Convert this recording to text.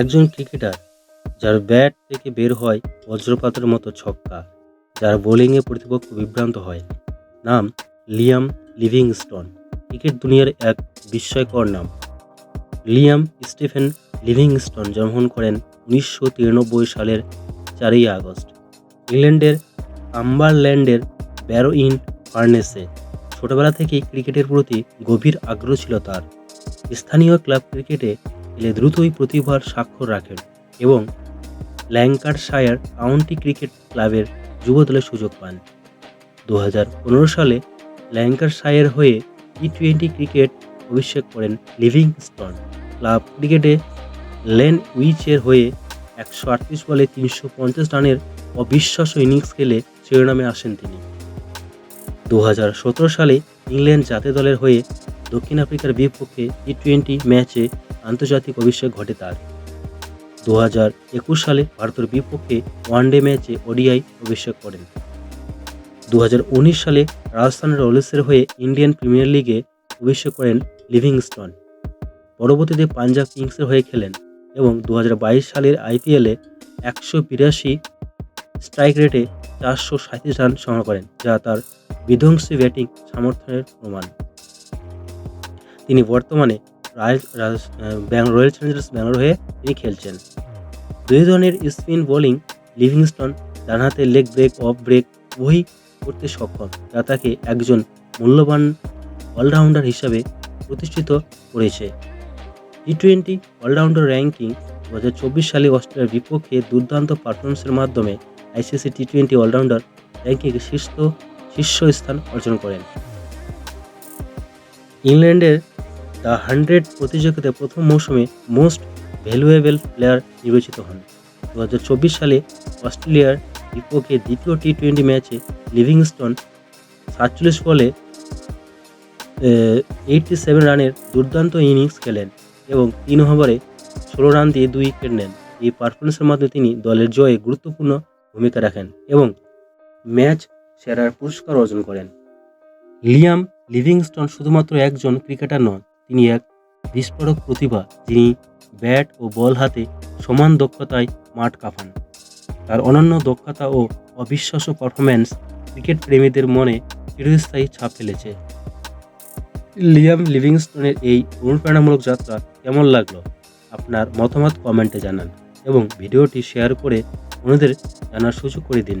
একজন ক্রিকেটার যার ব্যাট থেকে বের হয় বজ্রপাতের মতো ছক্কা, যার বোলিংয়ে প্রতিপক্ষ বিভ্রান্ত হয়, নাম লিয়াম লিভিংস্টন। ক্রিকেট দুনিয়ার এক বিস্ময়কর নাম। লিয়াম স্টিফেন লিভিংস্টন জন্মগ্রহণ করেন উনিশশো তিরানব্বই সালের চারই আগস্ট। ইংল্যান্ডের আম্বারল্যান্ডের ব্যারো ইন ফার্নেসে। ছোটবেলা থেকেই ক্রিকেটের প্রতি গভীর আগ্রহ ছিল তার। স্থানীয় ক্লাব ক্রিকেটে এলে দ্রুতই প্রতিভার স্বাক্ষর রাখেন এবং ল্যাঙ্কারশায়ার কাউন্টি ক্রিকেট ক্লাবের যুব দলে সুযোগ পান। দু হাজার পনেরো সালে ল্যাঙ্কারশায়ার হয়ে টি টোয়েন্টি ক্রিকেট অভিষেক করেন লিভিংস্টন। ক্লাব ক্রিকেটে লেন উইচের হয়ে একশো আটত্রিশ বলে তিনশো পঞ্চাশ রানের অবিশ্বাস্য ইনিংস খেলে শিরোনামে আসেন তিনি। দু হাজার সতেরো সালে ইংল্যান্ড জাতীয় দলের হয়ে দক্ষিণ আফ্রিকার বিপক্ষে টি টোয়েন্টি ম্যাচে আন্তর্জাতিক অভিষেক ঘটে তার। দু একুশ সালে ভারতের বিপক্ষে ওয়ানডে ম্যাচে ওডিআই অভিষেক করেন। দু হাজার উনিশ সালে রাজস্থান রয়্যালসের হয়ে ইন্ডিয়ান প্রিমিয়ার লিগে অভিষেক করেন লিভিংস্টন। পরবর্তীতে পাঞ্জাব কিংসের হয়ে খেলেন এবং দু হাজার বাইশ সালের আইপিএলে একশো বিরাশি স্ট্রাইক রেটে চারশো সাঁত্রিশ রান সংগ্রহ করেন, যা তার বিধ্বংসী ব্যাটিং সামর্থ্যের প্রমাণ। তিনি বর্তমানে রয়্যাল চ্যালেঞ্জার্স ব্যাঙ্গালোর হয়ে তিনি খেলছেন। দুই ধরনের স্পিন বোলিং লিভিংস্টন ডানহাতে লেগ ব্রেক, অফ ব্রেক উভয়ই করতে সক্ষম। যা তাকে একজন মূল্যবান অলরাউন্ডার হিসাবে প্রতিষ্ঠিত করেছে। টি টোয়েন্টি অলরাউন্ডার র্যাঙ্কিং দু হাজার চব্বিশ সালে অস্ট্রেলিয়ার বিপক্ষে দুর্দান্ত পারফরমেন্সের মাধ্যমে আইসিসি টি টোয়েন্টি অলরাউন্ডার র্যাঙ্কিংয়ে শীর্ষ শীর্ষ স্থান অর্জন করেন। ইংল্যান্ডের দ্য হান্ড্রেড প্রতিযোগিতায় প্রথম মৌসুমে মোস্ট ভ্যালুয়েবল প্লেয়ার নির্বাচিত হন। দু হাজার চব্বিশ সালে অস্ট্রেলিয়ার বিপক্ষে দ্বিতীয় টি টোয়েন্টি ম্যাচে লিভিংস্টন সাতচল্লিশ বলে এইটটি সেভেন রানের দুর্দান্ত ইনিংস খেলেন এবং তিন ওভারে ষোলো রান দিয়ে দুই উইকেট নেন। এই পারফরমেন্সের মাধ্যমে তিনি দলের জয়ে গুরুত্বপূর্ণ ভূমিকা রাখেন এবং ম্যাচ সেরার পুরস্কার অর্জন করেন। লিয়াম লিভিংস্টন শুধুমাত্র একজন ক্রিকেটার নন তিনি এক বিস্ফোরক প্রতিভা যিনি ব্যাট ও বল হাতে সমান দক্ষতায় মাঠ কাঁপান। তার অনন্য দক্ষতা ও অবিশ্বাস্য পারফরম্যান্স ক্রিকেট প্রেমীদের মনে চিরস্থায়ী ছাপ ফেলেছে। লিয়াম লিভিংস্টনের এই অনুপ্রেরণামূলক যাত্রা কেমন লাগল? আপনার মতামত কমেন্টে জানান এবং ভিডিওটি শেয়ার করে অন্যদের জানার সুযোগ করে দিন।